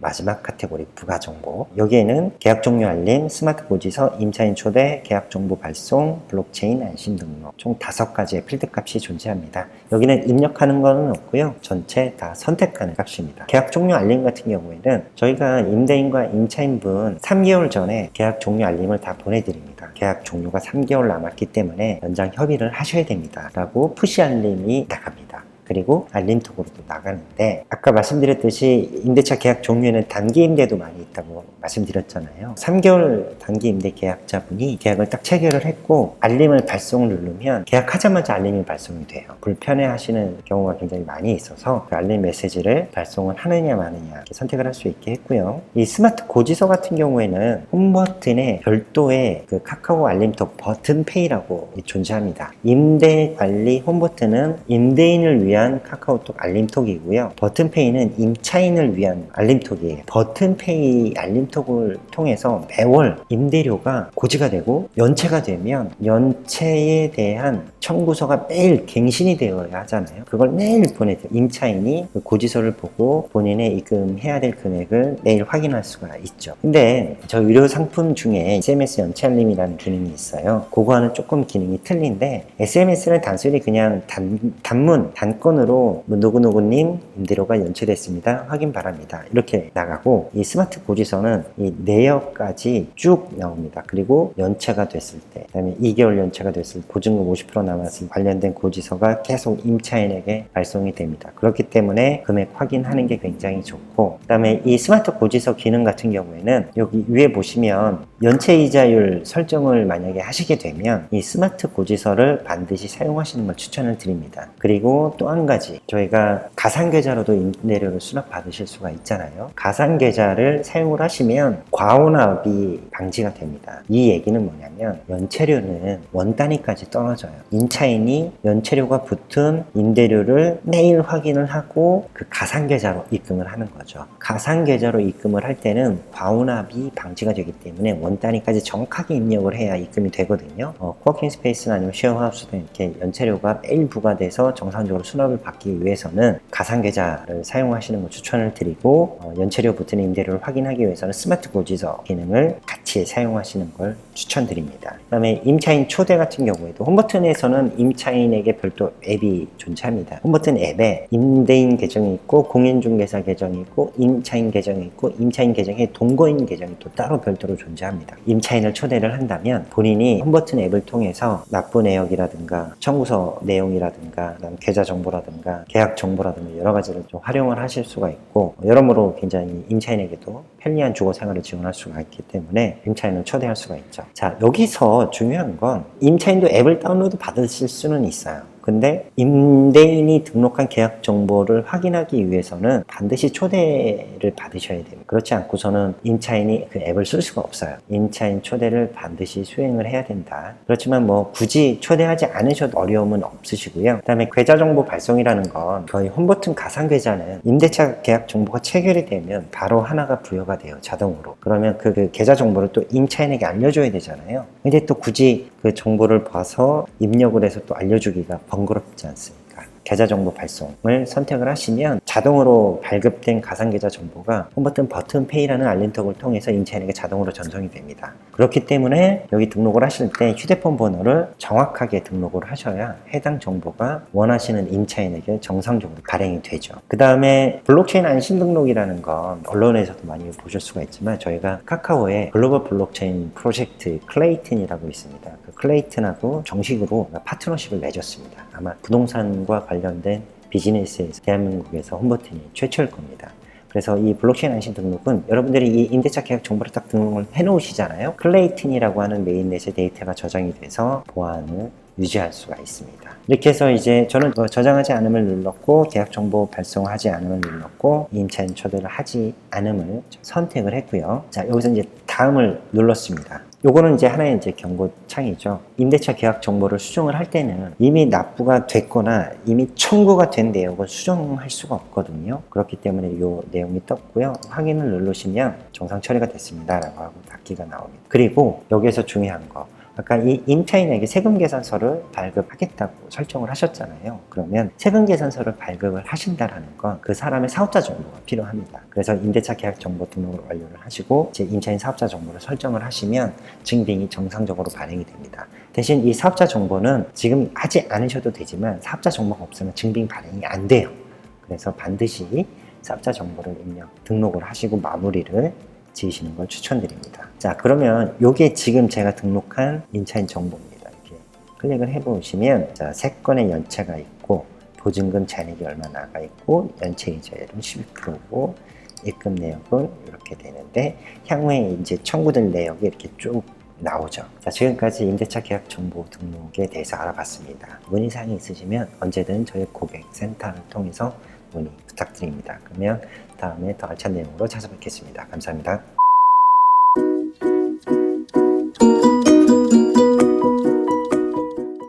마지막 카테고리 부가 정보. 여기에는 계약 종료 알림, 스마트 고지서, 임차인 초대, 계약 정보 발송, 블록체인 안심 등록 총 다섯 가지의 필드 값이 존재합니다. 여기는 입력하는 거는 없고요. 전체 다 선택하는 값입니다. 계약 종료 알림 같은 경우에는 저희가 임대인과 임차인분 3개월 전에 계약 종료 알림을 다 보내드립니다. 계약 종료가 3개월 남았기 때문에 연장 협의를 하셔야 됩니다. 라고 푸시 알림이 나갑니다. 그리고 알림톡으로도 나가는데 아까 말씀드렸듯이 임대차 계약 종류에는 단기 임대도 많이 있다고 말씀드렸잖아요. 3개월 단기 임대 계약자분이 계약을 딱 체결을 했고 알림을 발송을 누르면 계약하자마자 알림이 발송이 돼요. 불편해 하시는 경우가 굉장히 많이 있어서 그 알림 메시지를 발송을 하느냐 마느냐 이렇게 선택을 할 수 있게 했고요. 이 스마트 고지서 같은 경우에는 홈 버튼에 별도의 그 카카오 알림톡 버튼 페이라고 존재합니다. 임대 관리 홈 버튼은 임대인을 위한 카카오톡 알림톡이고요. 버튼 페이는 임차인을 위한 알림톡이에요. 버튼 페이 알림톡을 통해서 매월 임대료가 고지가 되고 연체가 되면 연체에 대한 청구서가 매일 갱신이 되어야 하잖아요. 그걸 매일 보내줘요. 임차인이 그 고지서를 보고 본인의 입금해야 될 금액을 매일 확인할 수가 있죠. 근데 저 의료 상품 중에 SMS 연체 알림이라는 기능이 있어요. 그거와는 조금 기능이 틀린데 SMS는 단순히 그냥 단, 단문, 단건 으로 뭐 누구누구님 임대료가 연체됐습니다. 확인 바랍니다. 이렇게 나가고 이 스마트 고지서는 이 내역까지 쭉 나옵니다. 그리고 연체가 됐을 때, 그 다음에 2개월 연체가 됐을 때 보증금 50% 남았을 때 관련된 고지서가 계속 임차인에게 발송이 됩니다. 그렇기 때문에 금액 확인하는 게 굉장히 좋고, 그 다음에 이 스마트 고지서 기능 같은 경우에는 여기 위에 보시면 연체 이자율 설정을 만약에 하시게 되면 이 스마트 고지서를 반드시 사용하시는 걸 추천을 드립니다. 그리고 또한 가지 저희가 가상 계좌로도 임대료를 수납 받으실 수가 있잖아요. 가상 계좌를 사용을 하시면 과온압이 방지가 됩니다. 이 얘기는 뭐냐면 연체료는 원 단위까지 떨어져요. 임차인이 연체료가 붙은 임대료를 매일 확인을 하고 그 가상 계좌로 입금을 하는 거죠. 가상 계좌로 입금을 할 때는 과온압이 방지가 되기 때문에 원 단위까지 정확하게 입력을 해야 입금이 되거든요. 어, 코워킹 스페이스나 아니면 쉐어하우스도 이렇게 연체료가 매일 부과돼서 정상적으로 수납 을 받기 위해서는 가상 계좌를 사용하시는 걸 추천을 드리고 어, 연체료 붙은 임대료를 확인하기 위해서는 스마트 고지서 기능을 같이 사용하시는 걸 추천드립니다. 그 다음에 임차인 초대 같은 경우에도 홈버튼에서는 임차인에게 별도 앱이 존재합니다. 홈버튼 앱에 임대인 계정이 있고 공인중개사 계정이 있고 임차인 계정이 있고 임차인 계정에 동거인 계정이 또 따로 별도로 존재합니다. 임차인을 초대를 한다면 본인이 홈버튼 앱을 통해서 납부 내역이라든가 청구서 내용이라든가 계좌 정보 라든가 계약 정보라든가 여러 가지를 좀 활용을 하실 수가 있고 여러모로 굉장히 임차인에게도 편리한 주거 생활을 지원할 수가 있기 때문에 임차인을 초대할 수가 있죠. 자 여기서 중요한 건 임차인도 앱을 다운로드 받으실 수는 있어요. 근데 임대인이 등록한 계약 정보를 확인하기 위해서는 반드시 초대를 받으셔야 됩니다. 그렇지 않고서는 임차인이 그 앱을 쓸 수가 없어요. 임차인 초대를 반드시 수행을 해야 된다. 그렇지만 뭐 굳이 초대하지 않으셔도 어려움은 없으시고요. 그다음에 계좌 정보 발송이라는 건 거의 홈버튼 가상 계좌는 임대차 계약 정보가 체결이 되면 바로 하나가 부여가 돼요. 자동으로. 그러면 그, 그 계좌 정보를 또 임차인에게 알려줘야 되잖아요. 근데 또 굳이 그 정보를 봐서 입력을 해서 또 알려주기가 번거롭지 않습니까? 계좌 정보 발송을 선택을 하시면 자동으로 발급된 가상 계좌 정보가 홈버튼 버튼 페이라는 알림톡을 통해서 임차인에게 자동으로 전송이 됩니다. 그렇기 때문에 여기 등록을 하실 때 휴대폰 번호를 정확하게 등록을 하셔야 해당 정보가 원하시는 임차인에게 정상적으로 발행이 되죠. 그 다음에 블록체인 안심 등록이라는 건 언론에서도 많이 보실 수가 있지만 저희가 카카오에 글로벌 블록체인 프로젝트 클레이튼이라고 있습니다. 그 클레이튼하고 정식으로 파트너십을 맺었습니다. 아마 부동산과 관련된 비즈니스에서 대한민국에서 홈버튼이 최초일 겁니다. 그래서 이 블록체인 안심 등록은 여러분들이 이 임대차 계약 정보를 딱 등록을 해 놓으시잖아요. 클레이튼이라고 하는 메인넷의 데이터가 저장이 돼서 보안을 유지할 수가 있습니다. 이렇게 해서 이제 저는 뭐 저장하지 않음을 눌렀고 계약 정보 발송하지 않음을 눌렀고 임차인 초대를 하지 않음을 선택을 했고요. 자 여기서 이제 다음을 눌렀습니다. 요거는 이제 하나의 이제 경고창이죠. 임대차 계약 정보를 수정을 할 때는 이미 납부가 됐거나 이미 청구가 된 내역을 수정할 수가 없거든요. 그렇기 때문에 요 내용이 떴고요. 확인을 누르시면 정상 처리가 됐습니다. 라고 하고 닫기가 나옵니다. 그리고 여기에서 중요한 거. 아까 이 임차인에게 세금 계산서를 발급하겠다고 설정을 하셨잖아요. 그러면 세금 계산서를 발급을 하신다라는 건 그 사람의 사업자 정보가 필요합니다. 그래서 임대차 계약 정보 등록을 완료를 하시고 제 임차인 사업자 정보를 설정을 하시면 증빙이 정상적으로 발행이 됩니다. 대신 이 사업자 정보는 지금 하지 않으셔도 되지만 사업자 정보가 없으면 증빙 발행이 안 돼요. 그래서 반드시 사업자 정보를 입력, 등록을 하시고 마무리를 지으시는 걸 추천드립니다. 자, 그러면 이게 지금 제가 등록한 임차인 정보입니다. 이렇게 클릭을 해보시면, 자, 세 건의 연체가 있고, 보증금 잔액이 얼마 나가 있고, 연체 이자율은 12%고, 입금 내역은 이렇게 되는데, 향후에 이제 청구될 내역이 이렇게 쭉 나오죠. 자, 지금까지 임대차 계약 정보 등록에 대해서 알아봤습니다. 문의사항이 있으시면 언제든 저희 고객센터를 통해서 문의 부탁드립니다. 그러면 다음에 더 알찬 내용으로 찾아뵙겠습니다. 감사합니다.